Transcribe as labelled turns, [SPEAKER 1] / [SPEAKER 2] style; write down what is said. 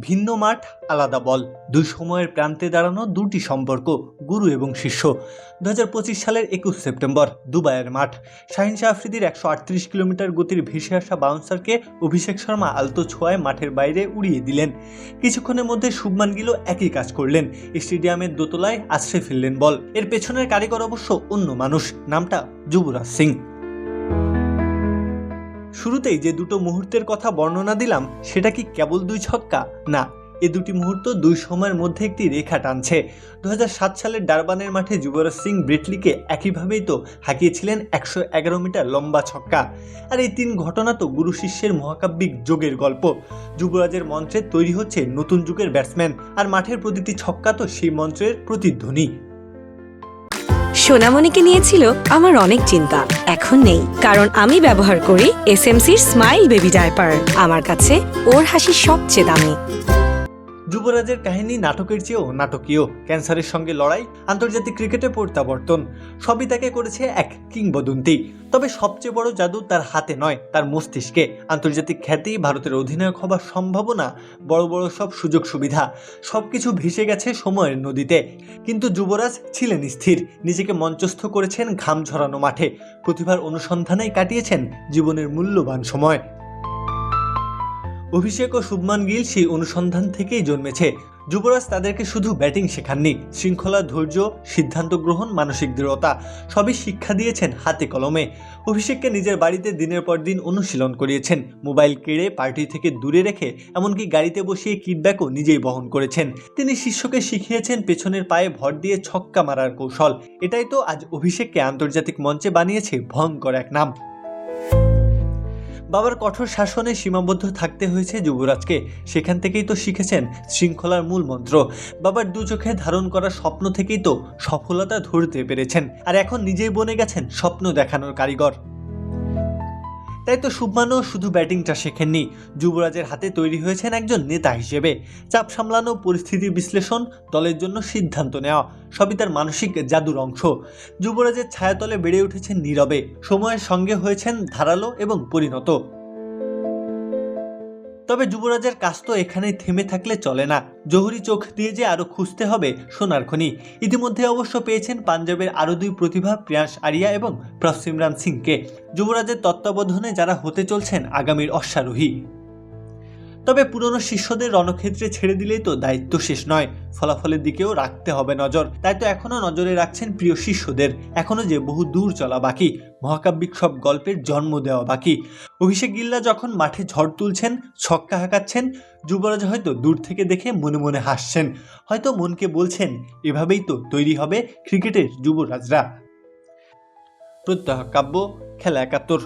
[SPEAKER 1] ভিন্ন মাঠ, আলাদা বল। দুই সময়ের প্রান্তে দাঁড়ানো দুটি সম্পর্ক, গুরু এবং শিষ্য। দু হাজার পঁচিশ সালের একুশ সেপ্টেম্বর, দুবাইয়ের মাঠ। শাহিন শাহ আফ্রিদির একশো আটত্রিশ কিলোমিটার গতির ভেসে আসা বাউন্সারকে অভিষেক শর্মা আলতো ছোঁয়ায় মাঠের বাইরে উড়িয়ে দিলেন। কিছুক্ষণের মধ্যে শুভমান গিলও একই কাজ করলেন। স্টেডিয়ামের দোতলায় আছড়ে ফেললেন বল। এর পেছনের কারিগর অবশ্য অন্য মানুষ, নামটা যুবরাজ সিং। শুরুতেই যে দুটো মুহূর্তের কথা বর্ণনা দিলাম, সেটা কি কেবল দুই ছক্কা? না, এ দুটি মুহূর্ত দুই সময়ের মধ্যে একটি রেখা টানছে। দু সালের ডারবানের মাঠে যুবরাজ সিং ব্রেটলিকে একইভাবেই তো হাঁকিয়েছিলেন একশো এগারো মিটার লম্বা ছক্কা। আর এই তিন ঘটনা তো গুরু শিষ্যের মহাকাব্যিক যোগের গল্প। যুবরাজের মন্ত্রে তৈরি হচ্ছে নতুন যুগের ব্যাটসম্যান, আর মাঠের প্রতিটি ছক্কা তো সেই মন্ত্রের প্রতিধ্বনি।
[SPEAKER 2] সোনামণিকে নিয়েছিল আমার অনেক চিন্তা। এখন নেই, কারণ আমি ব্যবহার করি এস এম সির স্মাইল বেবি ডায়পার। আমার কাছে ওর হাসি সবচেয়ে দামি।
[SPEAKER 1] যুবরাজের কাহিনী নাটকের চেয়েও নাটকীয়। ক্যান্সারের সঙ্গে লড়াই, আন্তর্জাতিক ক্রিকেটে প্রত্যাবর্তন, সবই তাকে করেছে এক কিংবদন্তি। তবে সবচেয়ে বড় জাদু তার হাতে নয়, তার মস্তিষ্কে। আন্তর্জাতিক খ্যাতি, ভারতের অধিনায়ক হবার সম্ভাবনা, বড় বড় সব সুযোগ সুবিধা সব কিছু ভেসে গেছে সময়ের নদীতে। কিন্তু যুবরাজ ছিলেন স্থির, নিজেকে মঞ্চস্থ করেছেন ঘাম ঝরানো মাঠে। প্রতিভার অনুসন্ধানেই কাটিয়েছেন জীবনের মূল্যবান সময়। অভিষেক ও শুভমান গিল সেই অনুসন্ধান থেকেই জন্মেছে। যুবরাজ তাদেরকে শুধু ব্যাটিং শেখাননি, শৃঙ্খলা, ধৈর্য, সিদ্ধান্ত গ্রহণ, মানসিক দৃঢ়তা সবই শিক্ষা দিয়েছেন হাতে কলমে। অভিষেককে নিজের বাড়িতে দিনের পর দিন অনুশীলন করিয়েছেন। মোবাইল কেড়ে পার্টি থেকে দূরে রেখে এমনকি গাড়িতে বসিয়ে কিডব্যাকও নিজেই বহন করেছেন। তিনি শিষ্যকে শিখিয়েছেন পেছনের পায়ে ভর দিয়ে ছক্কা মারার কৌশল। এটাই তো আজ অভিষেককে আন্তর্জাতিক মঞ্চে বানিয়েছে ভয়ঙ্কর এক নাম। বাবার কঠোর শাসনে সীমাবদ্ধ থাকতে হয়েছে যুবরাজকে। সেখান থেকেই তো শিখেছেন শৃঙ্খলার মূল মন্ত্র। বাবার দু চোখে ধারণ করা স্বপ্ন থেকেই তো সফলতা ধরতে পেরেছেন। আর এখন নিজেই বনে গেছেন স্বপ্ন দেখানোর কারিগর। তাই তো শুভমানও শুধু ব্যাটিংটা শেখেননি। যুবরাজের হাতে তৈরি হয়েছেন একজন নেতা হিসেবে। চাপ সামলানো, পরিস্থিতি বিশ্লেষণ, দলের জন্য সিদ্ধান্ত নেওয়া, সবই তার মানসিক জাদুর অংশ। যুবরাজের ছায়াতলে বেড়ে উঠেছেন নীরবে। সময়ের সঙ্গে হয়েছেন ধারালো এবং পরিণত। তবে যুবরাজের কাজ তো এখানেই থেমে থাকলে চলে না। জহুরি চোখ দিয়ে যে আরও খুঁজতে হবে, সোনার খনি। ইতিমধ্যে অবশ্য পেয়েছেন পাঞ্জাবের আরও দুই প্রতিভা, প্রিয়াংশ আরিয়া এবং প্রসিমরান সিংকে। যুবরাজের তত্ত্বাবধানে যারা হতে চলছেন, আগামীর অশ্বারোহী। তবে পুরনো শিষ্যদের রণক্ষেত্রে ছেড়ে দিলেই তো দায়িত্ব শেষ নয়। ফলাফলের দিকেও রাখতে হবে নজর। তাই তো এখনও নজরে রাখছেন প্রিয় শিষ্যদের। এখনও যে বহু দূর চলা বাকি। মহাকাব্যিক সব গল্পের জন্ম দেওয়া বাকি। অভিষেক গিল্লা যখন মাঠে ঝড় তুলছেন, ছক্কা হাঁকাচ্ছেন, যুবরাজ হয়তো দূর থেকে দেখে মনে মনে হাসছেন। হয়তো মনকে বলছেন, এভাবেই তো তৈরি হবে ক্রিকেটের যুবরাজরা। প্রত্যহ কাব্য, খেলা একাত্তর।